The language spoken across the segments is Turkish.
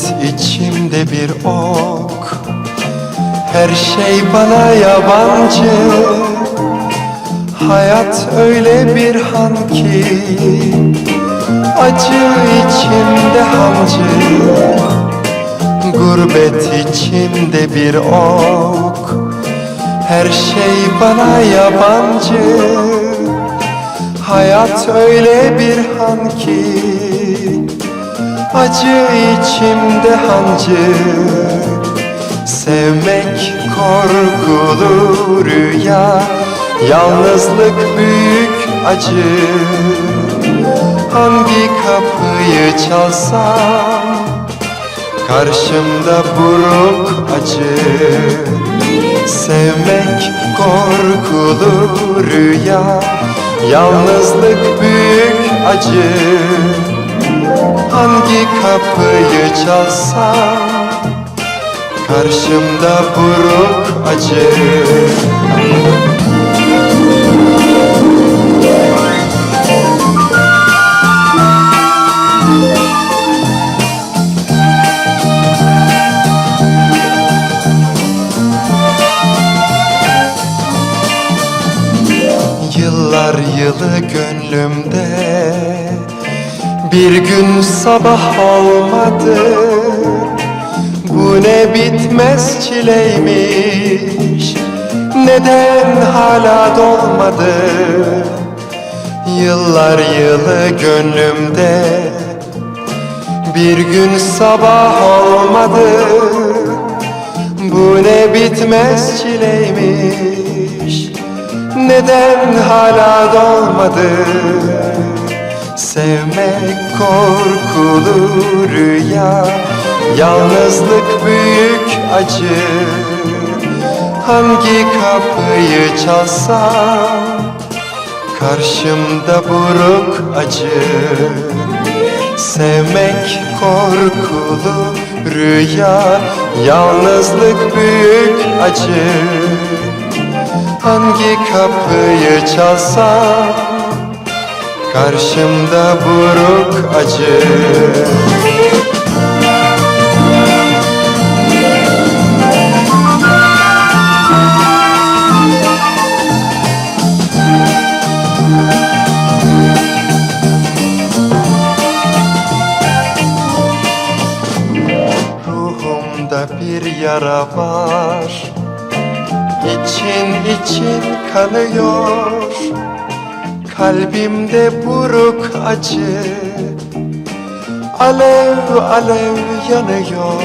Hasret içimde bir ok. Her şey bana yabancı. Hayat öyle bir han ki Acı içimde hancı Gurbet içimde bir ok. Her şey bana yabancı. Hayat öyle bir han ki Acı içimde hancı. Sevmek korkulu rüya Yalnızlık büyük acı. Hangi kapıyı çalsam Karşımda buruk acı. Sevmek korkulu rüya Yalnızlık büyük acı Hangi kapıyı çalsam Karşımda buruk acı. Yıllar yılı gönlümde Bir gün sabah olmadı. Bu ne bitmez çileymiş. Neden hala dolmadı? Yıllar yılı gönlümde. Bir gün sabah olmadı. Bu ne bitmez çileymiş. Neden hala dolmadı Sevmek korkulu rüya. Yalnızlık büyük acı. Hangi kapıyı çalsam Karşımda buruk acı. Sevmek korkulu rüya. Yalnızlık büyük acı. Hangi kapıyı çalsam Karşımda buruk acı. Ruhumda bir yara var. İçin için kanıyor Kalbimde buruk acı. Alev alev yanıyor.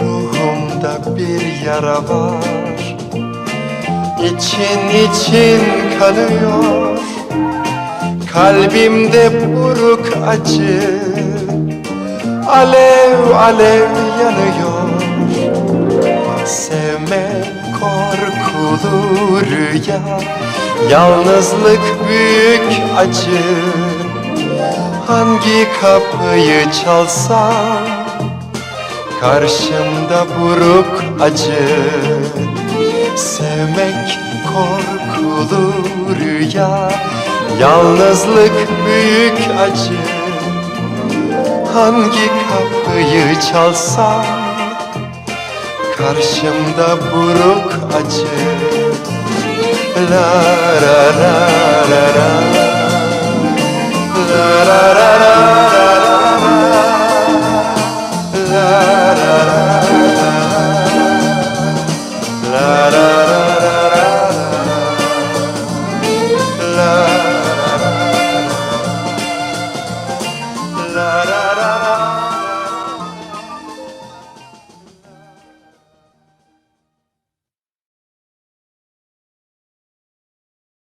Ruhumda bir yara var. İçin için kanıyor. Kalbimde buruk acı. Alev alev yanıyor. Sevmek korkulu rüya Yalnızlık büyük acı. Hangi kapıyı çalsam Karşımda buruk acı. Sevmek korkulu rüya Yalnızlık büyük acı. Hangi kapıyı çalsam Karşımda buruk acı. La la la la la La la la la